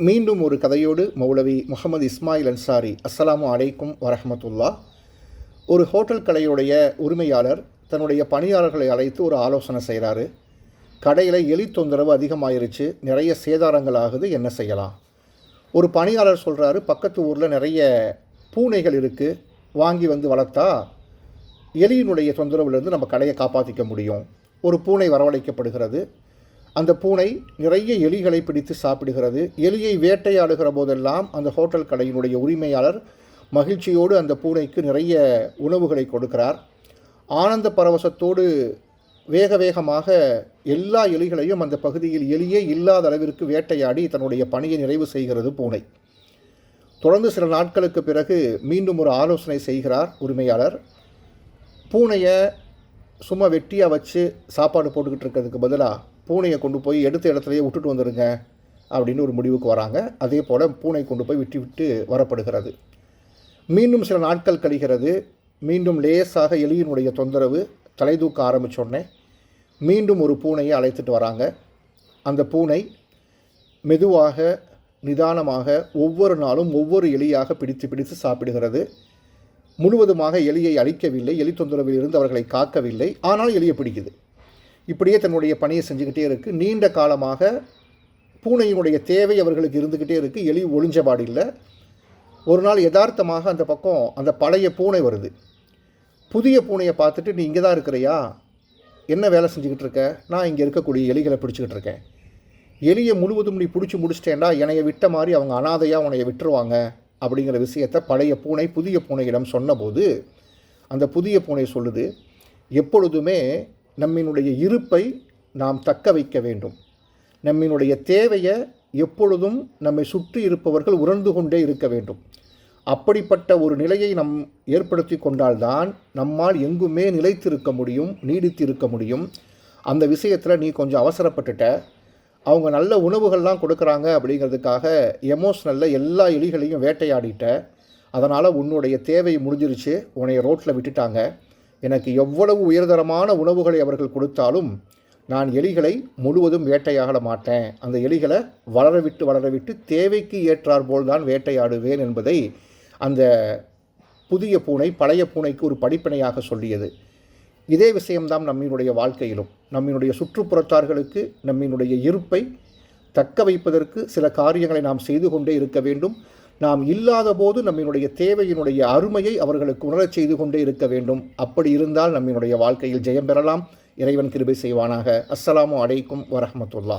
மீண்டும் ஒரு கதையோடு மௌலவி முகமது இஸ்மாயில் அன்சாரி. அஸ்ஸலாமு அலைக்கும் வரஹமத்துல்லா. ஒரு ஹோட்டல் கடையுடைய உரிமையாளர் தன்னுடைய பணியாளர்களை அழைத்து ஒரு ஆலோசனை செய்கிறாரு. கடையில் எலி தொந்தரவு அதிகமாயிருச்சு. நிறைய சேதாரங்கள் ஆகுது. என்ன செய்யலாம்? ஒரு பணியாளர் சொல்கிறாரு பக்கத்து ஊரில் நிறைய பூனைகள் இருக்குது வாங்கி வந்து வளர்த்தா எலியினுடைய தொந்தரவுலேருந்து நம்ம கடையை காப்பாற்றிக்க முடியும். ஒரு பூனை வரவழைக்கப்படுகிறது. அந்த பூனை நிறைய எலிகளை பிடித்து சாப்பிடுகிறது. எலியை வேட்டையாடுகிற போதெல்லாம் அந்த ஹோட்டல் கடையினுடைய உரிமையாளர் மகிழ்ச்சியோடு அந்த பூனைக்கு நிறைய உணவுகளை கொடுக்கிறார். ஆனந்த பரவசத்தோடு வேக வேகமாக எல்லா எலிகளையும் அந்த பகுதியில் எலியே இல்லாத அளவிற்கு வேட்டையாடி தன்னுடைய பணியை நிறைவு செய்கிறது பூனை. தொடர்ந்து சில நாட்களுக்கு பிறகு மீண்டும் ஒரு ஆலோசனை செய்கிறார் உரிமையாளர். பூனையை சும்மா வெட்டியாக வச்சு சாப்பாடு போட்டுக்கிட்டு இருக்கிறதுக்கு பதிலாக பூனையை கொண்டு போய் எடுத்த இடத்துலையே விட்டுட்டு வந்துடுங்க அப்படின்னு ஒரு முடிவுக்கு வராங்க. அதே போல் பூனை கொண்டு போய் விட்டு விட்டு வரப்படுகிறது. மீண்டும் சில நாட்கள் கழிகிறது. மீண்டும் லேசாக எலியினுடைய தொந்தரவு தலை தூக்க ஆரம்பித்தோடனே மீண்டும் ஒரு பூனையை அழைத்துட்டு வராங்க. அந்த பூனை மெதுவாக நிதானமாக ஒவ்வொரு நாளும் ஒவ்வொரு எலியாக பிடித்து பிடித்து சாப்பிடுகிறது. முழுவதுமாக எலியை அழிக்கவில்லை எலி தொந்தரவில் இருந்து அவர்களை காக்கவில்லை. ஆனால் எலியை பிடிக்குது. இப்படியே தன்னுடைய பணியை செஞ்சுக்கிட்டே இருக்குது நீண்ட காலமாக பூனையினுடைய தேவை அவர்களுக்கு இருந்துக்கிட்டே இருக்குது எலி ஒளிஞ்சபாடு இல்லை ஒரு நாள் யதார்த்தமாக அந்த பக்கம் அந்த பழைய பூனை வருது. புதிய பூனையை பார்த்துட்டு நீ இங்கே தான் இருக்கிறியா? என்ன வேலை செஞ்சுக்கிட்டு இருக்க? நான் இங்கே இருக்கக்கூடிய எலிகளை பிடிச்சிக்கிட்டு இருக்கேன். எலியை முழுவதும் நீ பிடிச்சி முடிச்சிட்டேன்டா. என்னைய விட்ட மாதிரி அவங்க அனாதையாக உன்னைய விட்டுருவாங்க. அப்படிங்கிற விஷயத்தை பழைய பூனை புதிய பூனையிடம் சொன்னபோது அந்த புதிய பூனை சொல்லுது எப்பொழுதுமே நம்மினுடைய இருப்பை நாம் தக்க வைக்க வேண்டும். நம்மினுடைய தேவையை எப்பொழுதும் நம்மை சுற்றி இருப்பவர்கள் உணர்ந்து கொண்டே இருக்க வேண்டும். அப்படிப்பட்ட ஒரு நிலையை நம் ஏற்படுத்தி கொண்டால்தான் நம்மால் எங்குமே நிலைத்திருக்க முடியும் நீடித்திருக்க முடியும். அந்த விஷயத்தில் நீ கொஞ்சம் அவசரப்பட்டுட்ட. அவங்க நல்ல உணவுகள்லாம் கொடுக்குறாங்க அப்படிங்கிறதுக்காக எமோஷ்னலில் எல்லா எலிகளையும் வேட்டையாடிட்ட. அதனால் உன்னுடைய தேவை முடிஞ்சிருச்சு. உன்னைய ரோட்டில் விட்டுட்டாங்க. எனக்கு எவ்வளவு உயர்தரமான உணவுகளை அவர்கள் கொடுத்தாலும் நான் எலிகளை முழுவதும் வேட்டையாட மாட்டேன். அந்த எலிகளை வளரவிட்டு வளரவிட்டு தேவைக்கு ஏற்றாற்போல் தான் வேட்டையாடுவேன் என்பதை அந்த புதிய பூனை பழைய பூனைக்கு ஒரு படிப்பினையாக சொல்லியது. இதே விஷயம்தான் நம்மினுடைய வாழ்க்கையிலும். நம்மினுடைய சுற்றுப்புறத்தார்களுக்கு நம்மினுடைய இருப்பை தக்க வைப்பதற்கு சில காரியங்களை நாம் செய்து கொண்டே இருக்க வேண்டும். நாம் இல்லாத போது நம்மினுடைய தேவையினுடைய அருமையை அவர்களுக்கு உணரச் செய்து கொண்டே இருக்க வேண்டும். அப்படி இருந்தால் நம்மினுடைய வாழ்க்கையில் ஜெயம் பெறலாம். இறைவன் கிருபை செய்வானாக. அஸ்ஸலாமு அலைக்கும் வரஹமத்துல்லா